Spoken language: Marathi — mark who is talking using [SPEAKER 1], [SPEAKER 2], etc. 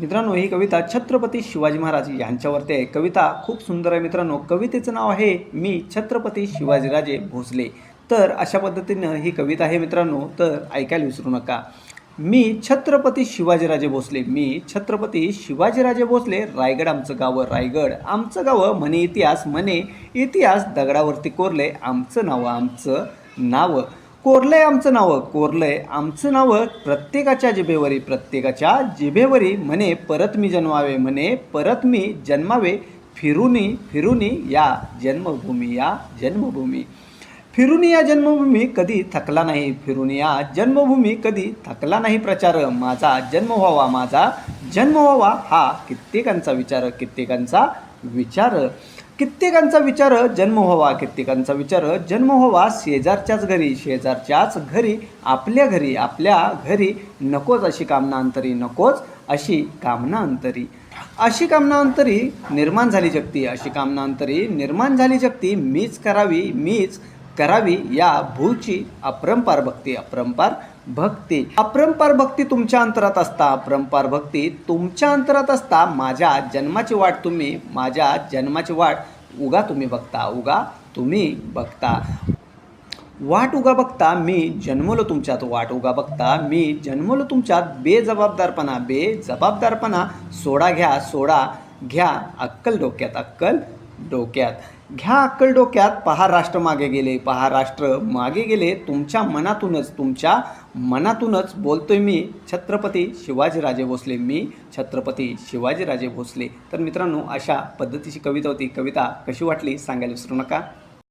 [SPEAKER 1] मित्रांनो ही कविता छत्रपती शिवाजी महाराज यांच्यावरती आहे. कविता खूप सुंदर आहे मित्रांनो. कवितेचं नाव आहे मी छत्रपती शिवाजीराजे भोसले. तर अशा पद्धतीनं ही कविता आहे मित्रांनो तर ऐकायला विसरू नका. मी छत्रपती शिवाजीराजे भोसले. मी छत्रपती शिवाजीराजे भोसले. रायगड आमचं गावं रायगड. आमचं गावं म्हणे इतिहास. म्हणे इतिहास दगडावरती कोरले. आमचं नाव आमचं नाव. कोरलंय आमचं नावं कोरलंय. आमचं नावं प्रत्येकाच्या जिभेवरी प्रत्येकाच्या जिभेवरी म्हणे परत मी जन्मावे म्हणे परत मी जन्मावे फिरूनी फिरूनी या जन्मभूमी या जन्मभूमी. फिरून या जन्मभूमी कधी थकला नाही फिरून या जन्मभूमी कधी थकला नाही प्रचार. माझा जन्म व्हावा माझा जन्म व्हावा हा कित्येकांचा विचार कित्येकांचा विचार. कित्येकांचा विचार जन्म व्हावा कित्येकांचा विचार जन्म व्हावा. शेजारच्याच घरी शेजारच्याच घरी आपल्या घरी आपल्या घरी नकोच अशी कामना अंतरी नकोच अशी कामना अंतरी. अशी कामना अंतरी निर्माण झाली जगती अशी कामना अंतरी निर्माण झाली जगती. मीच करावी मीच करावी या भूची अपरंपार भक्ती अपरंपार भक्ती. अपरंपार भक्ती तुमच्या अंतरात असता अपरंपार भक्ती तुमच्या अंतरात असता. माझ्या जन्माची वाट तुम्ही माझ्या जन्माची वाट उगा तुम्ही बघता उगा तुम्ही बघता. वाट उगा बघता मी जन्मलो तुमच्यात वाट उगा बघता. मी जन्मलो तुमच्यात बेजबाबदारपणा बेजबाबदारपणा. सोडा घ्या सोडा घ्या अक्कल डोक्यात अक्कल डोक्यात. घ्या अक्कल डोक्यात. पहा राष्ट्र मागे गेले. पहा राष्ट्र मागे गेले. तुमच्या मनातूनच तुमच्या मनातूनच बोलतोय मी छत्रपती शिवाजीराजे भोसले. मी छत्रपती शिवाजीराजे भोसले. तर मित्रांनो अशा पद्धतीची कविता होती. कविता कशी वाटली सांगायला विसरू नका.